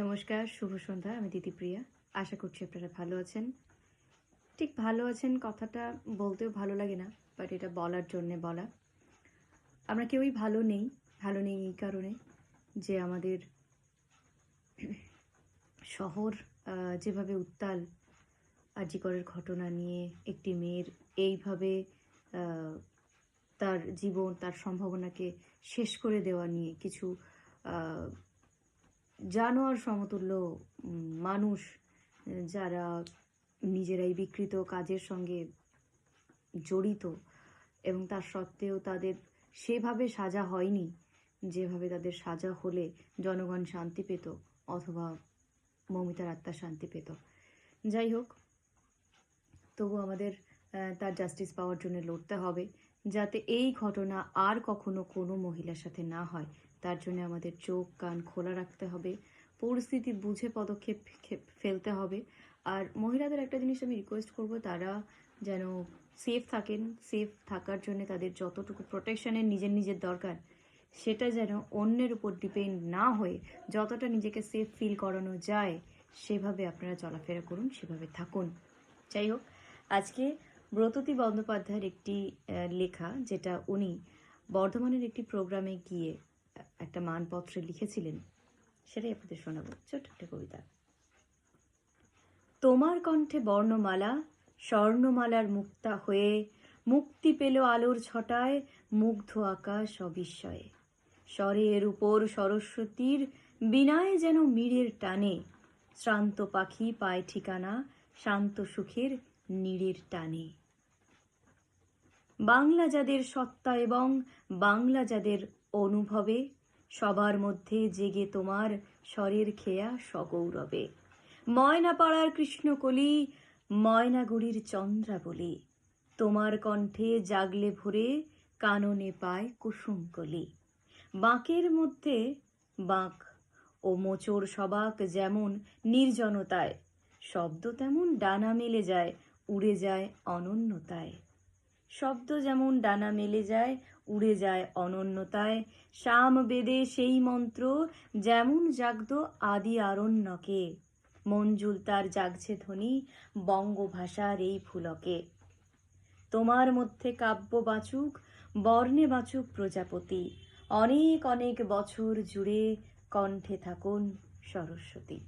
নমস্কার, শুভ সন্ধ্যা, আমি দিদিপ্রিয়া আশা করছি আপনারা ভালো আছেন। ঠিক ভালো আছেন কথাটা বলতেও ভালো লাগে না বাট এটা বলার জন্যে বলা। আমরা কেউই ভালো নেই ভালো নেই এই কারণে যে আমাদের শহর যেভাবে উত্তাল, আজিকরের ঘটনা নিয়ে একটি মেয়ের এইভাবে তার জীবন, তার সম্ভাবনাকে শেষ করে দেওয়া নিয়ে কিছু জানোয়ার সমতুল্য মানুষ যারা নিজেরাই বিকৃত কাজের সঙ্গে জড়িত এবং তার সত্ত্বেও তাদের সেভাবে সাজা হয়নি, যেভাবে তাদের সাজা হলে জনগণ শান্তি পেত অথবা মমিতার আত্মা শান্তি পেত। যাই হোক, তবু আমাদের তার জাস্টিস পাওয়ার জন্য লড়তে হবে, যাতে এই ঘটনা আর কখনো কোনো মহিলার সাথে না হয়। তার জন্য আমাদের চোখ, কান খোলা রাখতে হবে, পরিস্থিতি বুঝে পদক্ষেপ ফেলতে হবে। আর মহিলাদের একটা জিনিস আমি রিকোয়েস্ট করব, তারা যেন সেফ থাকেন সেফ থাকার জন্য তাদের যতটুকু প্রোটেকশনের নিজের নিজের দরকার, সেটা যেন অন্যের উপর ডিপেন্ড না হয়ে যতটা নিজেকে সেফ ফিল করানো যায়, সেভাবে আপনারা চলাফেরা করুন, সেভাবে থাকুন। যাই হোক, আজকে ব্রততী বন্দ্যোপাধ্যায়ের একটি লেখা, যেটা উনি বর্ধমানের একটি প্রোগ্রামে গিয়ে একটা মানপত্রে লিখেছিলেন, সেটাই আপনাদের শোনাবো। ছোট্ট একটা কবিতা। তোমার কণ্ঠে বর্ণমালা, স্বর্ণমালার মুক্তা হয়ে মুক্তি পেল আলোর ছটায়, মুগ্ধ আকাশ অবিস্ময়ে। স্বরের উপর সরস্বতীর বিনায় যেন মীরের টানে, শ্রান্ত পাখি পায় ঠিকানা, শান্ত সুখের নীড়ের টানে। বাংলা যাদের সত্তা এবং বাংলা যাদের অনুভবে সবার মধ্যে জেগে তোমার স্বরের খেয়া সগৌরবে। ময়নাপাড়ার কৃষ্ণকলি, ময়নাগুড়ির চন্দ্রাবলী। তোমার কণ্ঠে জাগলে ভরে কাননে পায় কুসুমকলি। বাঁকের মধ্যে বাঁক ও মোচড় সবাক যেমন নির্জনতায়, শব্দ তেমন ডানা মেলে যায়, উড়ে যায় অনন্যতায়। শব্দ যেমন ডানা মেলে যায়, উড়ে যায় অনন্যতায়। শাম বেদে সেই মন্ত্র, যেমন জাগদ আদি আরণ্যকে। মঞ্জুল তার জাগছে ধ্বনি, বঙ্গভাষার এই ফুলকে। তোমার মধ্যে কাব্য বাচুক, বর্ণে বাচুক প্রজাপতি। অনেক অনেক বছর জুড়ে কণ্ঠে থাকুন সরস্বতী।